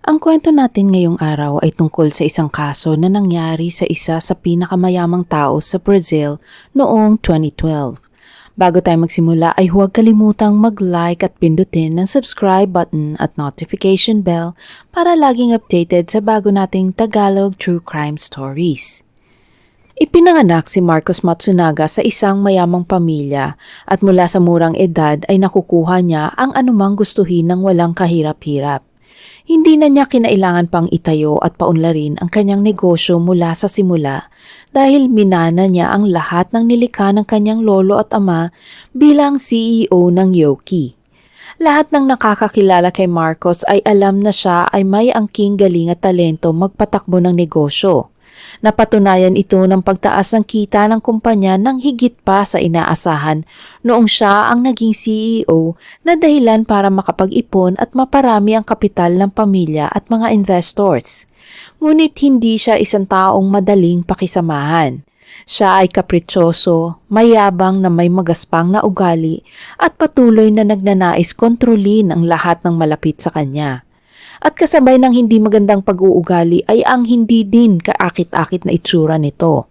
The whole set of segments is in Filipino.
Ang kwento natin ngayong araw ay tungkol sa isang kaso na nangyari sa isa sa pinakamayamang tao sa Brazil noong 2012. Bago tayo magsimula ay huwag kalimutang mag-like at pindutin ng subscribe button at notification bell para laging updated sa bago nating Tagalog True Crime Stories. Ipinanganak si Marcos Matsunaga sa isang mayamang pamilya at mula sa murang edad ay nakukuha niya ang anumang gustuhin ng walang kahirap-hirap. Hindi na niya kinailangan pang itayo at paunlarin ang kanyang negosyo mula sa simula dahil minana niya ang lahat ng nilikha ng kanyang lolo at ama bilang CEO ng Yoki. Lahat ng nakakakilala kay Marcos ay alam na siya ay may angking galing at talento magpatakbo ng negosyo. Napatunayan ito ng pagtaas ng kita ng kumpanya ng higit pa sa inaasahan noong siya ang naging CEO na dahilan para makapag-ipon at maparami ang kapital ng pamilya at mga investors. Ngunit hindi siya isang taong madaling pakisamahan. Siya ay kapritsoso, mayabang na may magaspang na ugali at patuloy na nagnanais kontrolin ang lahat ng malapit sa kanya. At kasabay ng hindi magandang pag-uugali ay ang hindi din kaakit-akit na itsura nito.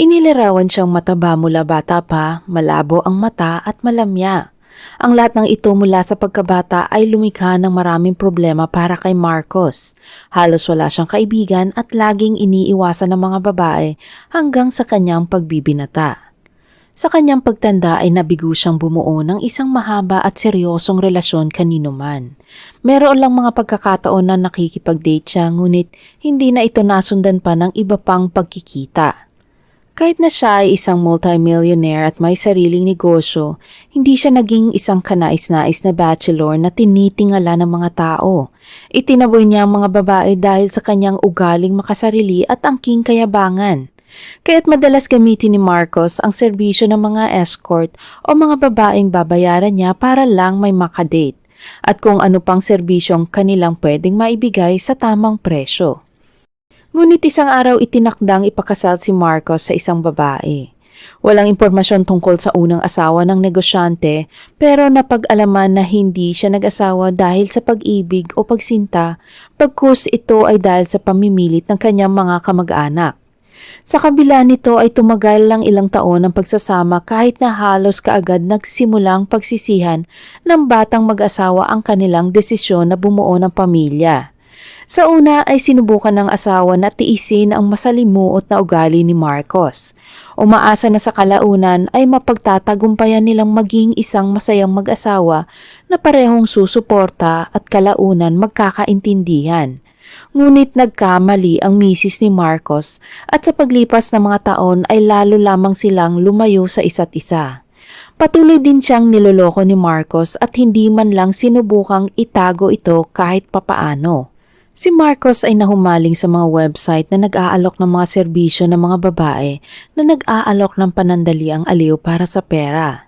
Inilarawan siyang mataba mula bata pa, malabo ang mata at malamya. Ang lahat ng ito mula sa pagkabata ay lumikha ng maraming problema para kay Marcos. Halos wala siyang kaibigan at laging iniiwasan ng mga babae hanggang sa kanyang pagbibinata. Sa kanyang pagtanda ay nabigo siyang bumuo ng isang mahaba at seryosong relasyon kanino man. Meron lang mga pagkakataon na nakikipag-date siya ngunit hindi na ito nasundan pa ng iba pang pagkikita. Kahit na siya ay isang multimillionaire at may sariling negosyo, hindi siya naging isang kanais-nais na bachelor na tinitingala ng mga tao. Itinaboy niya ang mga babae dahil sa kanyang ugaling makasarili at angking kayabangan. Kaya't madalas gamitin ni Marcos ang serbisyo ng mga escort o mga babaeng babayaran niya para lang may makadate at kung ano pang serbisyong kanilang pwedeng maibigay sa tamang presyo. Ngunit isang araw itinakdang ipakasal si Marcos sa isang babae. Walang impormasyon tungkol sa unang asawa ng negosyante pero napag-alaman na hindi siya nag-asawa dahil sa pag-ibig o pagsinta pagkus ito ay dahil sa pamimilit ng kanyang mga kamag-anak. Sa kabila nito ay tumagal lang ilang taon ang pagsasama kahit na halos kaagad nagsimulang pagsisihan ng batang mag-asawa ang kanilang desisyon na bumuo ng pamilya. Sa una ay sinubukan ng asawa na tiisin ang masalimuot na ugali ni Marcos. Umaasa na sa kalaunan ay mapagtatagumpayan nilang maging isang masayang mag-asawa na parehong susuporta at kalaunan magkakaintindihan. Ngunit nagkamali ang misis ni Marcos at sa paglipas ng mga taon ay lalo lamang silang lumayo sa isa't isa. Patuloy din siyang niloloko ni Marcos at hindi man lang sinubukang itago ito kahit papaano. Si Marcos ay nahumaling sa mga website na nag-aalok ng mga serbisyo ng mga babae na nag-aalok ng panandaliang aliw para sa pera.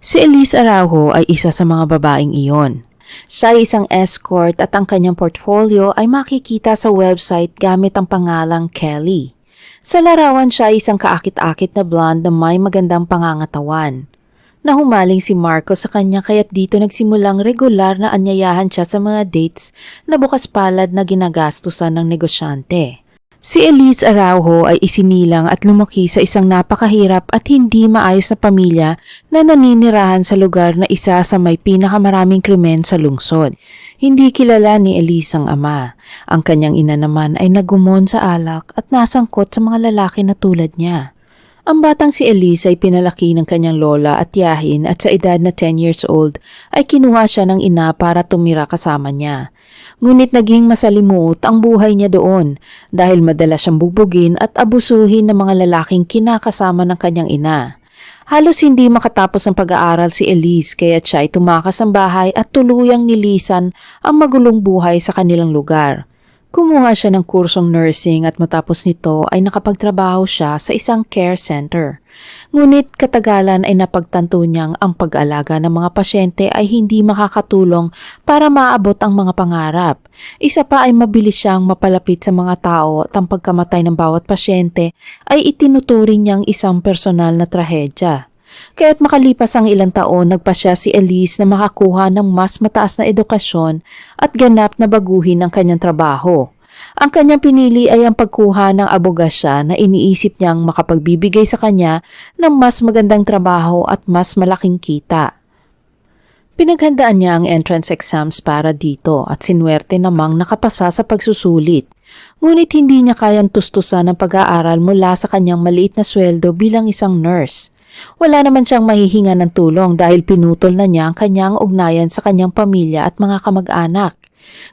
Si Elise Araujo ay isa sa mga babaeng iyon. Siya ay isang escort at ang kanyang portfolio ay makikita sa website gamit ang pangalang Kelly. Sa larawan siya ay isang kaakit-akit na blonde na may magandang pangangatawan. Nahumaling si Marco sa kanya kaya't dito nagsimulang regular na anyayahan siya sa mga dates na bukas palad na ginagastusan ng negosyante. Si Elise Araujo ay isinilang at lumaki sa isang napakahirap at hindi maayos na pamilya na naninirahan sa lugar na isa sa may pinakamaraming krimen sa lungsod. Hindi kilala ni Elise ang ama. Ang kanyang ina naman ay nagumon sa alak at nasangkot sa mga lalaki na tulad niya. Ang batang si Elise ay pinalaki ng kanyang lola at tiyahin at sa edad na 10 years old ay kinuha siya ng ina para tumira kasama niya. Ngunit naging masalimuot ang buhay niya doon dahil madalas siyang bubugin at abusuhin ng mga lalaking kinakasama ng kanyang ina. Halos hindi makatapos ang pag-aaral si Elise kaya siya ay tumakas ang bahay at tuluyang nilisan ang magulong buhay sa kanilang lugar. Kumuha siya ng kursong nursing at matapos nito ay nakapagtrabaho siya sa isang care center. Ngunit katagalan ay napagtanto niyang ang pag-alaga ng mga pasyente ay hindi makakatulong para maabot ang mga pangarap. Isa pa ay mabilis siyang mapalapit sa mga tao at ang pagkamatay ng bawat pasyente ay itinuturing niyang isang personal na trahedya. Kaya't makalipas ang ilang taon, nagpa siya si Elise na makakuha ng mas mataas na edukasyon at ganap na baguhin ang kanyang trabaho. Ang kanyang pinili ay ang pagkuha ng abogasya na iniisip niyang makapagbibigay sa kanya ng mas magandang trabaho at mas malaking kita. Pinaghandaan niya ang entrance exams para dito at sinwerte namang nakapasa sa pagsusulit. Ngunit hindi niya kayang tustusan ang pag-aaral mula sa kanyang maliit na sweldo bilang isang nurse. Wala naman siyang mahihinga ng tulong dahil pinutol na niya ang kanyang ugnayan sa kanyang pamilya at mga kamag-anak.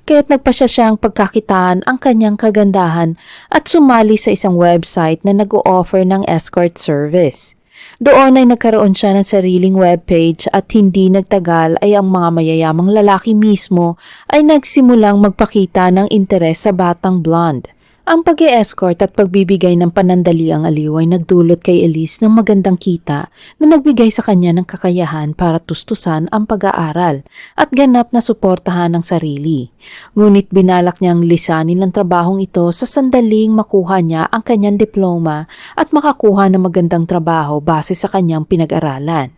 Kaya't nagpasya siyang pagkakitaan ang kanyang kagandahan at sumali sa isang website na nag-o-offer ng escort service. Doon ay nagkaroon siya ng sariling webpage at hindi nagtagal ay ang mga mayayamang lalaki mismo ay nagsimulang magpakita ng interes sa batang blonde. Ang pag escort at pagbibigay ng panandaliang aliw ay nagdulot kay Elise ng magandang kita na nagbigay sa kanya ng kakayahan para tustusan ang pag-aaral at ganap na suportahan ang sarili. Ngunit binalak niyang lisanin ang trabahong ito sa sandaling makuha niya ang kanyang diploma at makakuha ng magandang trabaho base sa kanyang pinag-aralan.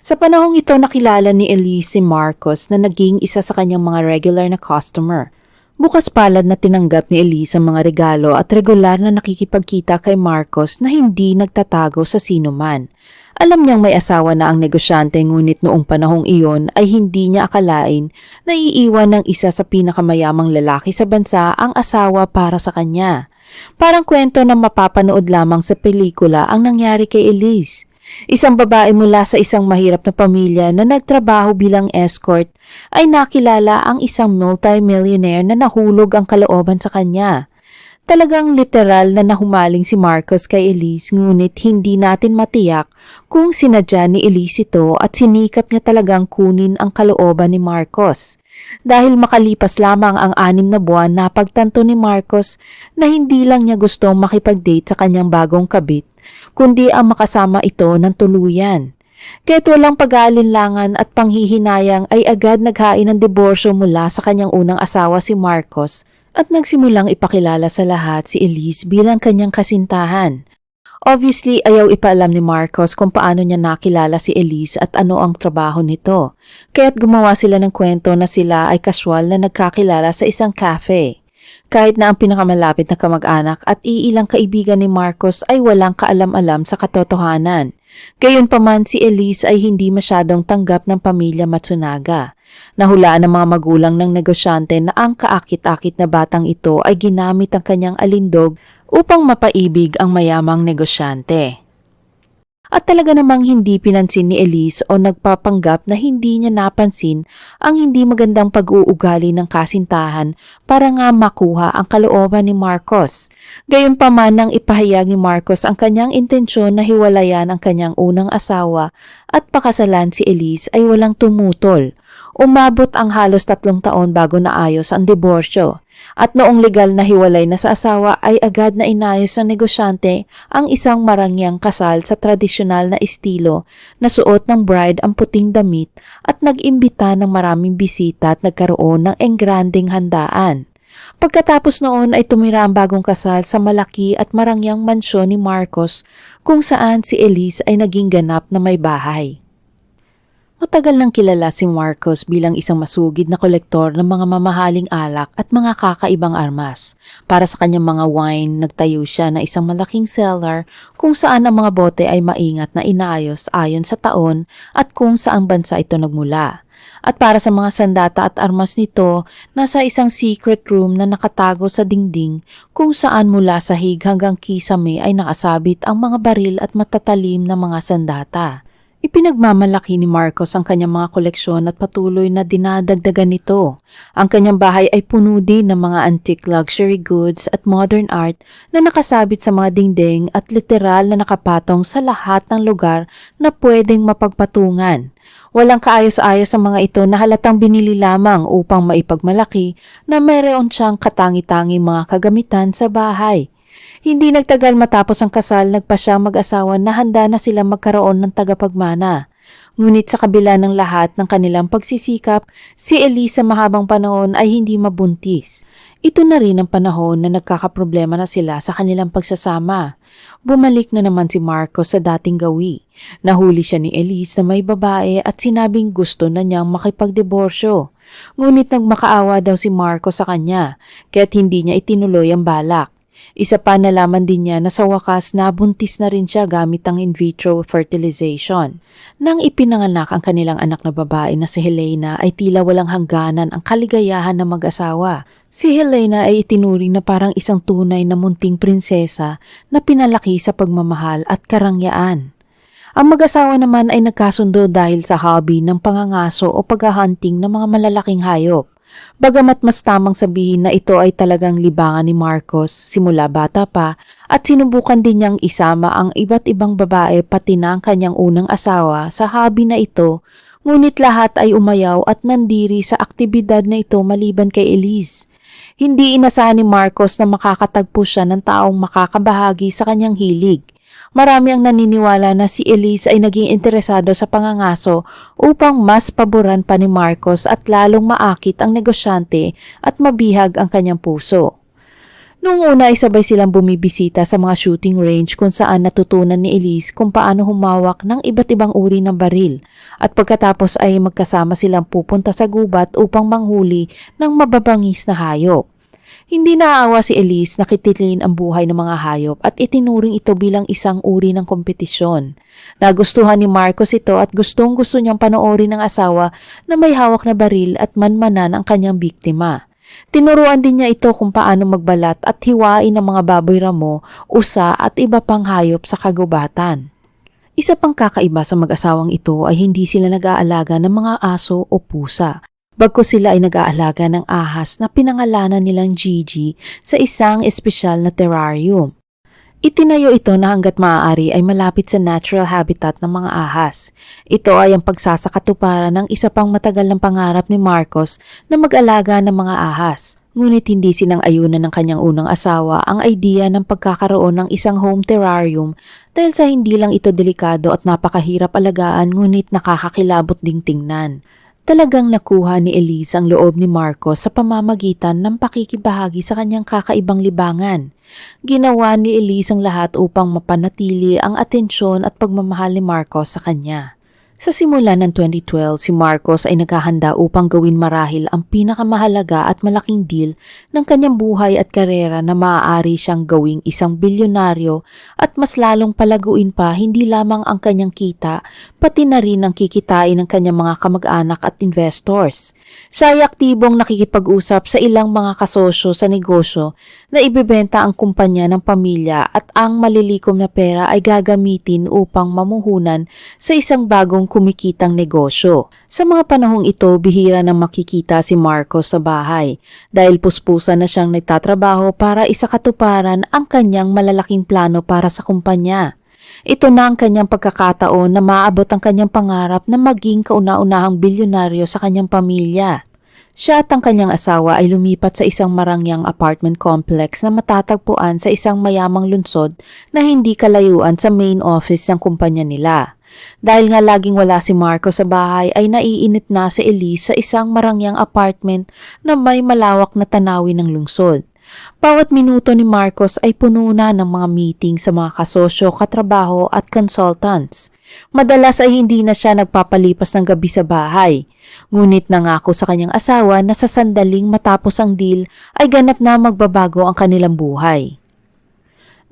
Sa panahong ito nakilala ni Elise si Marcos na naging isa sa kanyang mga regular na customer. Bukas palad na tinanggap ni Elise ang mga regalo at regular na nakikipagkita kay Marcos na hindi nagtatago sa sino man. Alam niyang may asawa na ang negosyante ngunit noong panahong iyon ay hindi niya akalain na iiwan ng isa sa pinakamayamang lalaki sa bansa ang asawa para sa kanya. Parang kwento na mapapanood lamang sa pelikula ang nangyari kay Elise. Isang babae mula sa isang mahirap na pamilya na nagtrabaho bilang escort ay nakilala ang isang multi-millionaire na nahulog ang kalooban sa kanya. Talagang literal na nahumaling si Marcos kay Elise ngunit hindi natin matiyak kung sinadya ni Elise ito at sinikap niya talagang kunin ang kalooban ni Marcos. Dahil makalipas lamang ang anim na buwan na pagtanto ni Marcos na hindi lang niya gustong makipag-date sa kanyang bagong kabit kundi ang makasama ito ng tuluyan. Kahit walang pag-aalinlangan at panghihinayang ay agad naghain ng diborsyo mula sa kanyang unang asawa si Marcos at nagsimulang ipakilala sa lahat si Elise bilang kanyang kasintahan. Obviously, ayaw ipaalam ni Marcos kung paano niya nakilala si Elise at ano ang trabaho nito. Kaya't gumawa sila ng kwento na sila ay kaswal na nagkakilala sa isang cafe. Kahit na ang pinakamalapit na kamag-anak at iilang kaibigan ni Marcos ay walang kaalam-alam sa katotohanan. Gayunpaman si Elise ay hindi masyadong tanggap ng pamilya Matsunaga. Nahulaan ng mga magulang ng negosyante na ang kaakit-akit na batang ito ay ginamit ang kanyang alindog upang mapaibig ang mayamang negosyante. At talaga namang hindi pinansin ni Elise o nagpapanggap na hindi niya napansin ang hindi magandang pag-uugali ng kasintahan para nga makuha ang kalooban ni Marcos. Gayunpaman nang ipahayag ni Marcos ang kanyang intensyon na hiwalayan ang kanyang unang asawa at pakasalan si Elise ay walang tumutol. Umabot ang halos tatlong taon bago naayos ang diborsyo. At noong legal na hiwalay na sa asawa ay agad na inayos ng negosyante ang isang marangyang kasal sa tradisyonal na estilo na suot ng bride ang puting damit at nag-imbita ng maraming bisita at nagkaroon ng engranding handaan. Pagkatapos noon ay tumira ang bagong kasal sa malaki at marangyang mansyon ni Marcos kung saan si Elise ay naging ganap na may bahay. Matagal nang kilala si Marcos bilang isang masugid na kolektor ng mga mamahaling alak at mga kakaibang armas. Para sa kanyang mga wine, nagtayo siya na isang malaking cellar kung saan ang mga bote ay maingat na inaayos ayon sa taon at kung saan bansa ito nagmula. At para sa mga sandata at armas nito, nasa isang secret room na nakatago sa dingding kung saan mula sa hig hanggang kisame ay nakasabit ang mga baril at matatalim na mga sandata. Ipinagmamalaki ni Marcos ang kanyang mga koleksyon at patuloy na dinadagdagan nito. Ang kanyang bahay ay puno din ng mga antique luxury goods at modern art na nakasabit sa mga dingding at literal na nakapatong sa lahat ng lugar na pwedeng mapagpatungan. Walang kaayos-ayos ang mga ito na halatang binili lamang upang maipagmalaki na mayroon siyang katangi-tangi mga kagamitan sa bahay. Hindi nagtagal matapos ang kasal, nagpa siyang mag-asawa na handa na sila magkaroon ng tagapagmana. Ngunit sa kabila ng lahat ng kanilang pagsisikap, si Elise sa mahabang panahon ay hindi mabuntis. Ito na rin ang panahon na nagkakaproblema na sila sa kanilang pagsasama. Bumalik na naman si Marcos sa dating gawi. Nahuli siya ni Elise na may babae at sinabing gusto na niyang makipagdiborsyo. Ngunit nagmakaawa daw si Marcos sa kanya, kaya't hindi niya itinuloy ang balak. Isa pa nalaman din niya na sa wakas nabuntis na rin siya gamit ang in vitro fertilization. Nang ipinanganak ang kanilang anak na babae na si Helena ay tila walang hangganan ang kaligayahan ng mag-asawa. Si Helena ay itinuring na parang isang tunay na munting prinsesa na pinalaki sa pagmamahal at karangyaan. Ang mag-asawa naman ay nagkasundo dahil sa hobby ng pangangaso o paghahunting ng mga malalaking hayop. Bagamat mas tamang sabihin na ito ay talagang libangan ni Marcos simula bata pa at sinubukan din niyang isama ang iba't ibang babae pati na ang kanyang unang asawa sa hobby na ito, ngunit lahat ay umayaw at nandiri sa aktibidad na ito maliban kay Elise. Hindi inasahan ni Marcos na makakatagpo siya ng taong makakabahagi sa kanyang hilig. Marami ang naniniwala na si Elise ay naging interesado sa pangangaso upang mas paboran pa ni Marcos at lalong maakit ang negosyante at mabihag ang kanyang puso. Noong una ay sabay silang bumibisita sa mga shooting range kung saan natutunan ni Elise kung paano humawak ng iba't ibang uri ng baril at pagkatapos ay magkasama silang pupunta sa gubat upang manghuli ng mababangis na hayop. Hindi naaawa si Elise na kitilin ang buhay ng mga hayop at itinuring ito bilang isang uri ng kompetisyon. Nagustuhan ni Marcos ito at gustong gusto niyang panoorin ng asawa na may hawak na baril at manmanan ang kanyang biktima. Tinuruan din niya ito kung paano magbalat at hiwain ang mga baboy ramo, usa at iba pang hayop sa kagubatan. Isa pang kakaiba sa mag-asawang ito ay hindi sila nag-aalaga ng mga aso o pusa. Bagko sila ay nag-aalaga ng ahas na pinangalanan nilang Gigi sa isang espesyal na terrarium. Itinayo ito na hanggat maaari ay malapit sa natural habitat ng mga ahas. Ito ay ang pagsasakatuparan ng isa pang matagal ng pangarap ni Marcos na mag-alaga ng mga ahas. Ngunit hindi sinang ayunan ng kanyang unang asawa ang idea ng pagkakaroon ng isang home terrarium dahil sa hindi lang ito delikado at napakahirap alagaan ngunit nakakakilabot ding tingnan. Talagang nakuha ni Elise ang loob ni Marcos sa pamamagitan ng pakikibahagi sa kanyang kakaibang libangan. Ginawa ni Elise ang lahat upang mapanatili ang atensyon at pagmamahal ni Marcos sa kanya. Sa simula ng 2012, si Marcos ay naghahanda upang gawin marahil ang pinakamahalaga at malaking deal ng kanyang buhay at karera na maaari siyang gawing isang bilyonaryo at mas lalong palaguin pa hindi lamang ang kanyang kita, pati na rin ang kikitain ng kanyang mga kamag-anak at investors. Siya ay aktibong nakikipag-usap sa ilang mga kasosyo sa negosyo na ibebenta ang kumpanya ng pamilya at ang malilikom na pera ay gagamitin upang mamuhunan sa isang bagong kumikitang negosyo. Sa mga panahong ito, bihira nang makikita si Marcos sa bahay dahil puspusan na siyang nagtatrabaho para isakatuparan ang kanyang malalaking plano para sa kumpanya. Ito na ang kanyang pagkakataon na maabot ang kanyang pangarap na maging kauna-unahang bilyonaryo sa kanyang pamilya. Siya at ang kanyang asawa ay lumipat sa isang marangyang apartment complex na matatagpuan sa isang mayamang lungsod na hindi kalayuan sa main office ng kumpanya nila. Dahil nga laging wala si Marco sa bahay ay naiinit na si Elise sa isang marangyang apartment na may malawak na tanawin ng lungsod. Bawat minuto ni Marcos ay puno na ng mga meeting sa mga kasosyo, katrabaho at consultants. Madalas ay hindi na siya nagpapalipas ng gabi sa bahay. Ngunit nangako sa kanyang asawa na sa sandaling matapos ang deal ay ganap na magbabago ang kanilang buhay.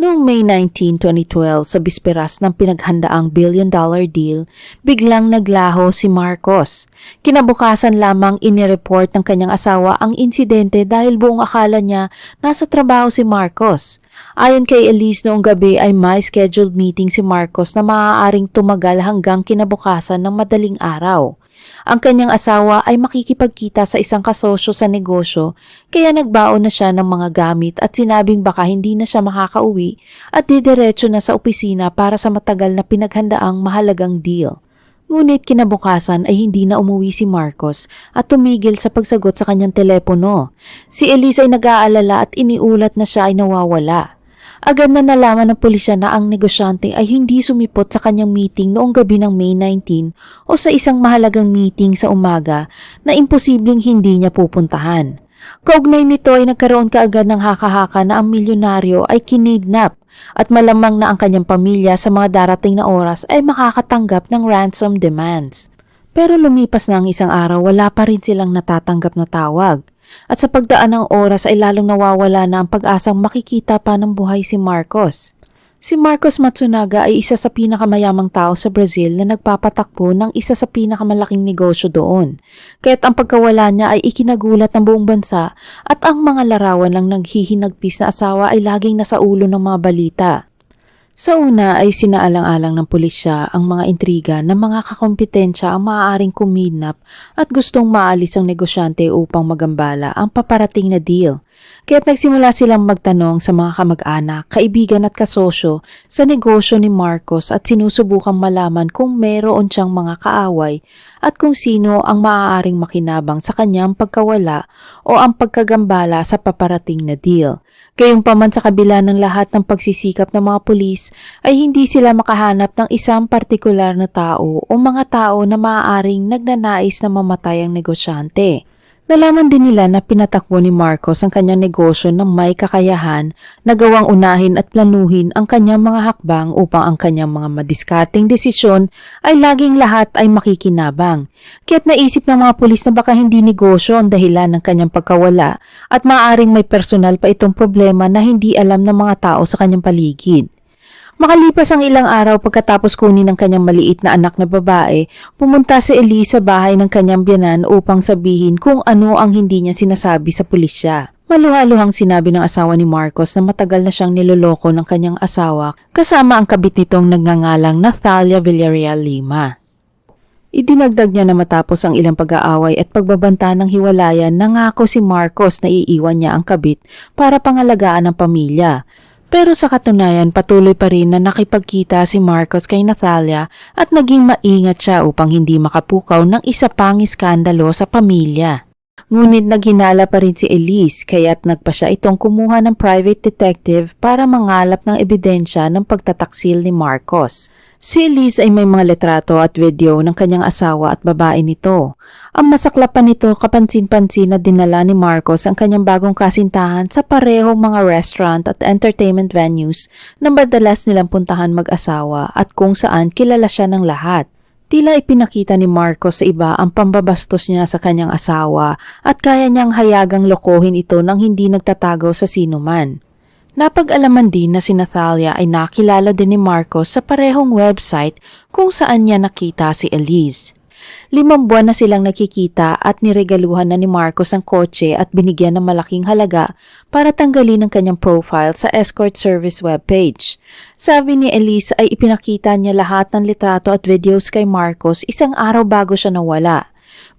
Noong May 19, 2012, sa bisperas ng pinaghandaang billion-dollar deal, biglang naglaho si Marcos. Kinabukasan lamang inireport ng kanyang asawa ang insidente dahil buong akala niya nasa trabaho si Marcos. Ayon kay Elise noong gabi ay may scheduled meeting si Marcos na maaaring tumagal hanggang kinabukasan ng madaling araw. Ang kanyang asawa ay makikipagkita sa isang kasosyo sa negosyo kaya nagbaon na siya ng mga gamit at sinabing baka hindi na siya makakauwi at didiretso na sa opisina para sa matagal na pinaghandaang mahalagang deal. Ngunit kinabukasan ay hindi na umuwi si Marcos at tumigil sa pagsagot sa kanyang telepono. Si Elise ay nag-aalala at iniulat na siya ay nawawala. Agad na nalaman ng pulisya na ang negosyante ay hindi sumipot sa kanyang meeting noong gabi ng May 19 o sa isang mahalagang meeting sa umaga na imposibleng hindi niya pupuntahan. Kaugnay nito ay nagkaroon kaagad ng haka-haka na ang milyonaryo ay kinidnap at malamang na ang kanyang pamilya sa mga darating na oras ay makakatanggap ng ransom demands. Pero lumipas na ang isang araw, wala pa rin silang natatanggap na tawag. At sa pagdaan ng oras ay lalong nawawala na ang pag-asang makikita pa ng buhay si Marcos. Si Marcos Matsunaga ay isa sa pinakamayamang tao sa Brazil na nagpapatakbo ng isa sa pinakamalaking negosyo doon. Kaya't ang pagkawala niya ay ikinagulat ng buong bansa at ang mga larawan ng naghihinagpis na asawa ay laging nasa ulo ng mga balita. Sa una ay sinaalang-alang ng pulisya ang mga intriga ng mga kakompetensya ang maaaring kumidnap at gustong maalis ang negosyante upang magambala ang paparating na deal. Kaya't nagsimula silang magtanong sa mga kamag-anak, kaibigan at kasosyo sa negosyo ni Marcos at sinusubukang malaman kung meron siyang mga kaaway at kung sino ang maaaring makinabang sa kanyang pagkawala o ang pagkagambala sa paparating na deal. Gayunpaman sa kabila ng lahat ng pagsisikap ng mga pulis ay hindi sila makahanap ng isang partikular na tao o mga tao na maaaring nagnanais na mamatay ang negosyante. Nalaman din nila na pinatakbo ni Marcos ang kanyang negosyo ng may kakayahan na gawang unahin at planuhin ang kanyang mga hakbang upang ang kanyang mga madiskarting desisyon ay laging lahat ay makikinabang. Kaya't naisip ng mga pulis na baka hindi negosyo ang dahilan ng kanyang pagkawala at maaaring may personal pa itong problema na hindi alam ng mga tao sa kanyang paligid. Makalipas ang ilang araw pagkatapos kunin ng kanyang maliit na anak na babae, pumunta si Elise sa bahay ng kanyang biyanan upang sabihin kung ano ang hindi niya sinasabi sa pulisya. Maluhaluhang sinabi ng asawa ni Marcos na matagal na siyang niloloko ng kanyang asawa kasama ang kabit nitong nagngangalang Nathalia Villarreal Lima. Idinagdag niya na matapos ang ilang pag-aaway at pagbabanta ng hiwalayan, nangako si Marcos na iiwan niya ang kabit para pangalagaan ang pamilya. Pero sa katunayan, patuloy pa rin na nakipagkita si Marcos kay Nathalia at naging maingat siya upang hindi makapukaw ng isa pang iskandalo sa pamilya. Ngunit naghinala pa rin si Elise kaya't nagpa siya itong kumuha ng private detective para mangalap ng ebidensya ng pagtataksil ni Marcos. Si Elise ay may mga litrato at video ng kanyang asawa at babae nito. Ang masaklap pa nito kapansin-pansin na dinala ni Marcos ang kanyang bagong kasintahan sa parehong mga restaurant at entertainment venues na madalas nilang puntahan mag-asawa at kung saan kilala siya ng lahat. Tila ipinakita ni Marcos sa iba ang pambabastos niya sa kanyang asawa at kaya niyang hayagang lokohin ito nang hindi nagtatago sa sinuman. Napag-alaman din na si Nathalia ay nakilala din ni Marcos sa parehong website kung saan niya nakita si Elise. Limang buwan na silang nakikita at niregaluhan na ni Marcos ang kotse at binigyan ng malaking halaga para tanggalin ang kanyang profile sa escort service webpage. Sabi ni Elise ay ipinakita niya lahat ng litrato at videos kay Marcos isang araw bago siya nawala.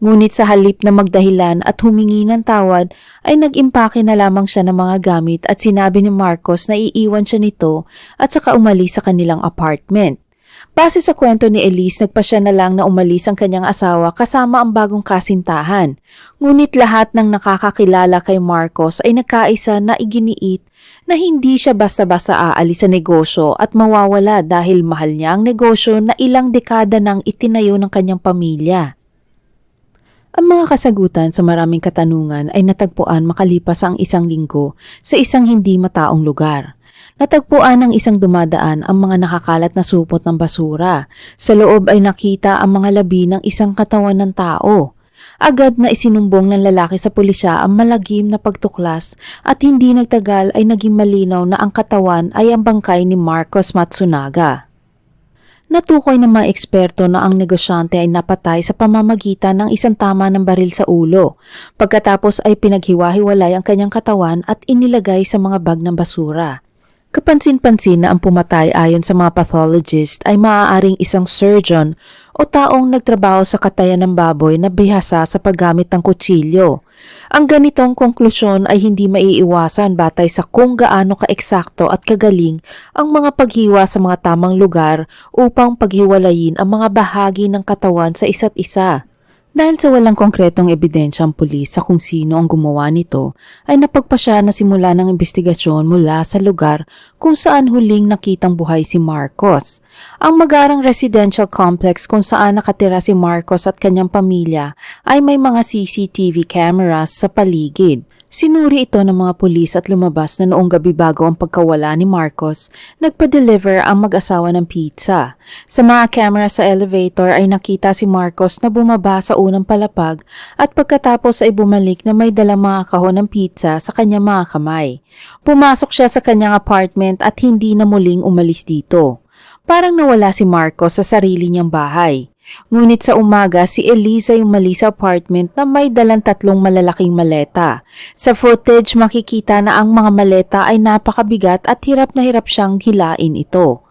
Ngunit sa halip na magdahilan at humingi ng tawad ay nag-impake na lamang siya ng mga gamit at sinabi ni Marcos na iiwan siya nito at saka umalis sa kanilang apartment. Base sa kwento ni Elise, nagpa siya na lang na umalis ang kanyang asawa kasama ang bagong kasintahan. Ngunit lahat ng nakakakilala kay Marcos ay nagkaisa na iginiit na hindi siya basta-basta aalis sa negosyo at mawawala dahil mahal niya ang negosyo na ilang dekada nang itinayo ng kanyang pamilya. Ang mga kasagutan sa maraming katanungan ay natagpuan makalipas ang isang linggo sa isang hindi mataong lugar. Natagpuan ng isang dumadaan ang mga nakakalat na supot ng basura. Sa loob ay nakita ang mga labi ng isang katawan ng tao. Agad na isinumbong ng lalaki sa pulisya ang malagim na pagtuklas at hindi nagtagal ay naging malinaw na ang katawan ay ang bangkay ni Marcos Matsunaga. Natukoy ng mga eksperto na ang negosyante ay napatay sa pamamagitan ng isang tama ng baril sa ulo. Pagkatapos ay pinaghiwa-hiwalay ang kanyang katawan at inilagay sa mga bag ng basura. Kapansin-pansin na ang pumatay ayon sa mga pathologist ay maaaring isang surgeon o taong nagtrabaho sa katayan ng baboy na bihasa sa paggamit ng kutsilyo. Ang ganitong konklusyon ay hindi maiiwasan batay sa kung gaano kaeksakto at kagaling ang mga paghiwa sa mga tamang lugar upang paghiwalayin ang mga bahagi ng katawan sa isa't isa. Dahil sa walang konkretong ebidensya ang pulis sa kung sino ang gumawa nito, ay napagpasya na simula ng investigasyon mula sa lugar kung saan huling nakitang buhay si Marcos. Ang magarang residential complex kung saan nakatira si Marcos at kanyang pamilya ay may mga CCTV cameras sa paligid. Sinuri ito ng mga pulis at lumabas na noong gabi bago ang pagkawala ni Marcos, nagpa-deliver ang mag-asawa ng pizza. Sa mga camera sa elevator ay nakita si Marcos na bumaba sa unang palapag at pagkatapos ay bumalik na may dala mga kahon ng pizza sa kanyang mga kamay. Pumasok siya sa kanyang apartment at hindi na muling umalis dito. Parang nawala si Marcos sa sarili niyang bahay. Ngunit sa umaga, si Eliza yung mali sa apartment na may dalang tatlong malalaking maleta. Sa footage, makikita na ang mga maleta ay napakabigat at hirap na hirap siyang hilain ito.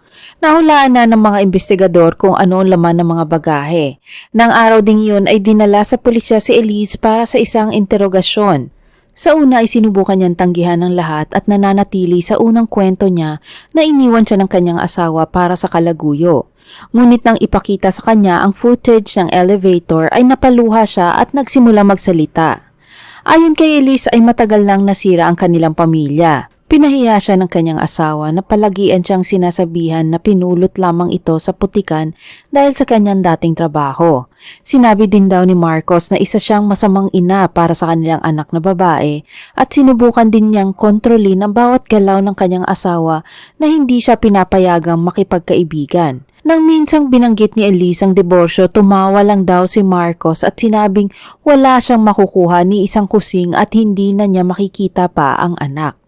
Nahulaan na ng mga investigador kung ano ang laman ng mga bagahe. Nang araw ding yun ay dinala sa pulisya si Elise para sa isang interogasyon. Sa una ay sinubukan niyang tanggihan ng lahat at nananatili sa unang kwento niya na iniwan siya ng kanyang asawa para sa kalaguyo. Ngunit nang ipakita sa kanya ang footage ng elevator ay napaluha siya at nagsimula magsalita. Ayon kay Elise ay matagal nang nasira ang kanilang pamilya. Pinahiya siya ng kanyang asawa na palagian siyang sinasabihan na pinulot lamang ito sa putikan dahil sa kanyang dating trabaho. Sinabi din daw ni Marcos na isa siyang masamang ina para sa kanilang anak na babae at sinubukan din niyang kontrolin ang bawat galaw ng kanyang asawa na hindi siya pinapayagang makipagkaibigan. Nang minsang binanggit ni Elise ang diborsyo, tumawa lang daw si Marcos at sinabing wala siyang makukuha ni isang kusing at hindi na niya makikita pa ang anak.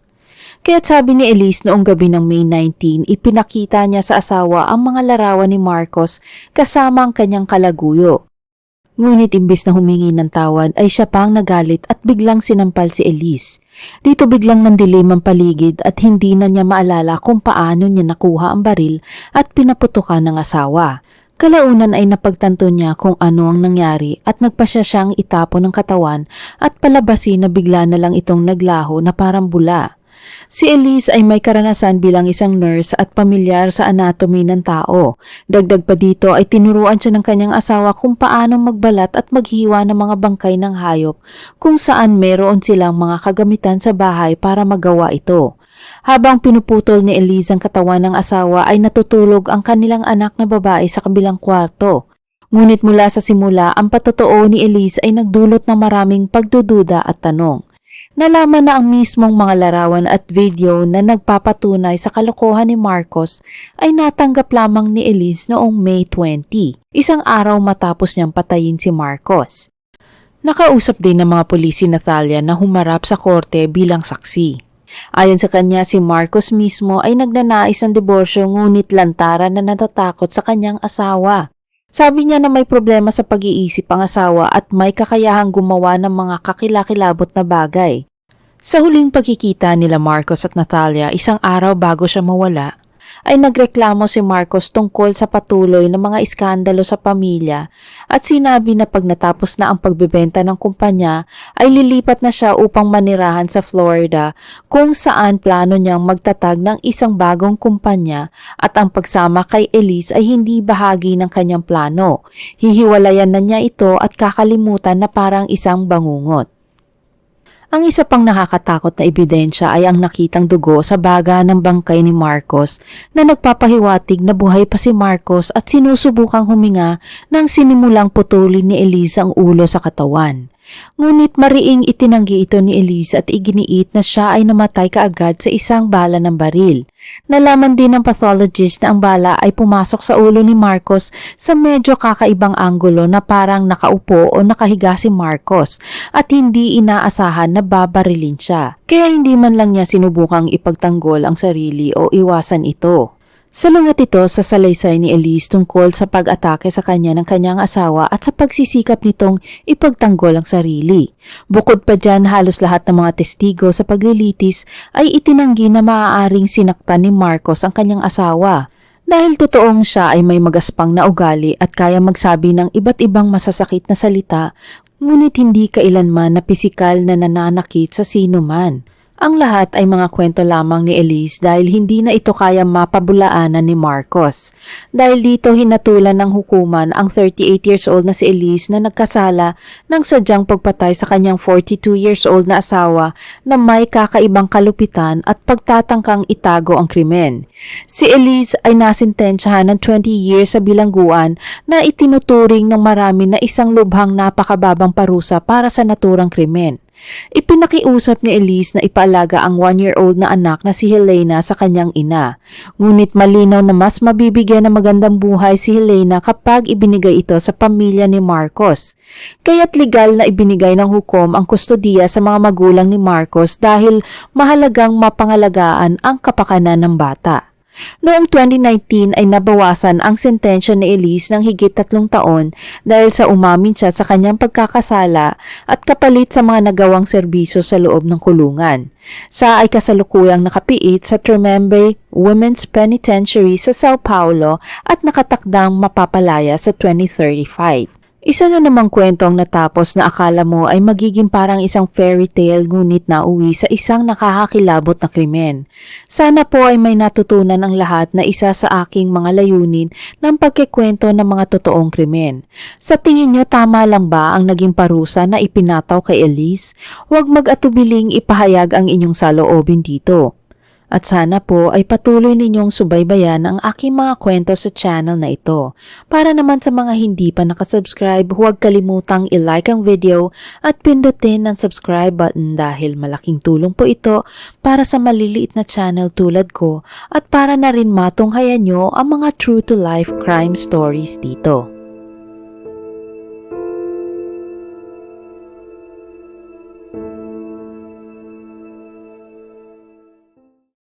Kaya't sabi ni Elise noong gabi ng May 19, ipinakita niya sa asawa ang mga larawan ni Marcos kasama ang kanyang kalaguyo. Ngunit imbis na humingi ng tawad ay siya pang nagalit at biglang sinampal si Elise. Dito biglang nandilim ang paligid at hindi na niya maalala kung paano niya nakuha ang baril at pinaputukan ng asawa. Kalaunan ay napagtanto niya kung ano ang nangyari at nagpasya siyang itapon ng katawan at palabasin na bigla na lang itong naglaho na parang bula. Si Elise ay may karanasan bilang isang nurse at pamilyar sa anatomy ng tao. Dagdag pa dito ay tinuruan siya ng kanyang asawa kung paano magbalat at maghiwa ng mga bangkay ng hayop kung saan meron silang mga kagamitan sa bahay para magawa ito. Habang pinuputol ni Elise ang katawan ng asawa ay natutulog ang kanilang anak na babae sa kabilang kwarto. Ngunit mula sa simula, ang patotoo ni Elise ay nagdulot ng maraming pagdududa at tanong. Nalaman na ang mismong mga larawan at video na nagpapatunay sa kalokohan ni Marcos ay natanggap lamang ni Elise noong May 20, isang araw matapos niyang patayin si Marcos. Nakausap din ng mga pulis si Natalia na humarap sa korte bilang saksi. Ayon sa kanya, si Marcos mismo ay nagnanais ng diborsyo ngunit lantaran na natatakot sa kanyang asawa. Sabi niya na may problema sa pag-iisip ang asawa at may kakayahang gumawa ng mga kakilakilabot na bagay. Sa huling pagkikita nila Marcos at Natalia isang araw bago siya mawala, ay nagreklamo si Marcos tungkol sa patuloy ng mga iskandalo sa pamilya at sinabi na pag natapos na ang pagbebenta ng kumpanya ay lilipat na siya upang manirahan sa Florida kung saan plano niyang magtatag ng isang bagong kumpanya at ang pagsama kay Elise ay hindi bahagi ng kanyang plano. Hihiwalayan na niya ito at kakalimutan na parang isang bangungot. Ang isa pang nakakatakot na ebidensya ay ang nakitang dugo sa baga ng bangkay ni Marcos na nagpapahiwatig na buhay pa si Marcos at sinusubukang huminga nang sinimulang putulin ni Elisa ang ulo sa katawan. Ngunit mariing itinanggi ito ni Elisa at iginiit na siya ay namatay kaagad sa isang bala ng baril. Nalaman din ng pathologist na ang bala ay pumasok sa ulo ni Marcos sa medyo kakaibang anggulo na parang nakaupo o nakahiga si Marcos at hindi inaasahan na babarilin siya. Kaya hindi man lang niya sinubukang ipagtanggol ang sarili o iwasan ito. Salungat ito sa salaysay ni Elise tungkol sa pag-atake sa kanya ng kanyang asawa at sa pagsisikap nitong ipagtanggol ang sarili. Bukod pa dyan, halos lahat ng mga testigo sa paglilitis ay itinanggi na maaaring sinaktan ni Marcos ang kanyang asawa. Dahil totoong siya ay may magaspang na ugali at kaya magsabi ng iba't ibang masasakit na salita, ngunit hindi kailanman na pisikal na nananakit sa sino man. Ang lahat ay mga kwento lamang ni Elise dahil hindi na ito kaya mapabulaanan ni Marcos. Dahil dito hinatulan ng hukuman ang 38 years old na si Elise na nagkasala ng sadyang pagpatay sa kanyang 42 years old na asawa na may kakaibang kalupitan at pagtatangkang itago ang krimen. Si Elise ay nasintensyahan ng 20 years sa bilangguan na itinuturing ng marami na isang lubhang napakababang parusa para sa naturang krimen. Ipinakiusap ni Elise na ipaalaga ang one-year-old na anak na si Helena sa kanyang ina. Ngunit malinaw na mas mabibigyan ng magandang buhay si Helena kapag ibinigay ito sa pamilya ni Marcos. Kaya't legal na ibinigay ng hukom ang kustodiya sa mga magulang ni Marcos dahil mahalagang mapangalagaan ang kapakanan ng bata. Noong 2019 ay nabawasan ang sentensya ni Elise ng higit tatlong taon dahil sa umamin siya sa kanyang pagkakasala at kapalit sa mga nagawang serbisyo sa loob ng kulungan. Siya ay kasalukuyang nakapiit sa Tremembe Women's Penitentiary sa Sao Paulo at nakatakdang mapapalaya sa 2035. Isa na namang kwento ang natapos na akala mo ay magiging parang isang fairy tale ngunit nauwi sa isang nakakakilabot na krimen. Sana po ay may natutunan ang lahat na isa sa aking mga layunin ng pagkikwento ng mga totoong krimen. Sa tingin nyo tama lang ba ang naging parusa na ipinataw kay Elise? Huwag mag-atubiling ipahayag ang inyong saloobin dito. At sana po ay patuloy ninyong subaybayan ang aking mga kwento sa channel na ito. Para naman sa mga hindi pa nakasubscribe, huwag kalimutang i-like ang video at pindutin ang subscribe button dahil malaking tulong po ito para sa maliliit na channel tulad ko at para na rin matunghayan nyo ang mga true to life crime stories dito.